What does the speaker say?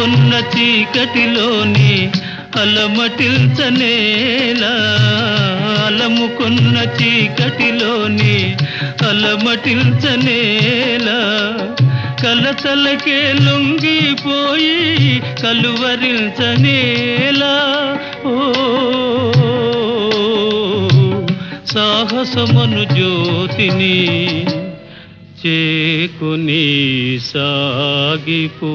చీకటిలోని అలమటిల్చనేలా అలముకున్న చీకటిలోనే అలమటిల్చనేలా కలతలకే లొంగిపోయి కలువరించనేలా. ఓ సాహసమను జ్యోతిని చేకుని సాగిపో.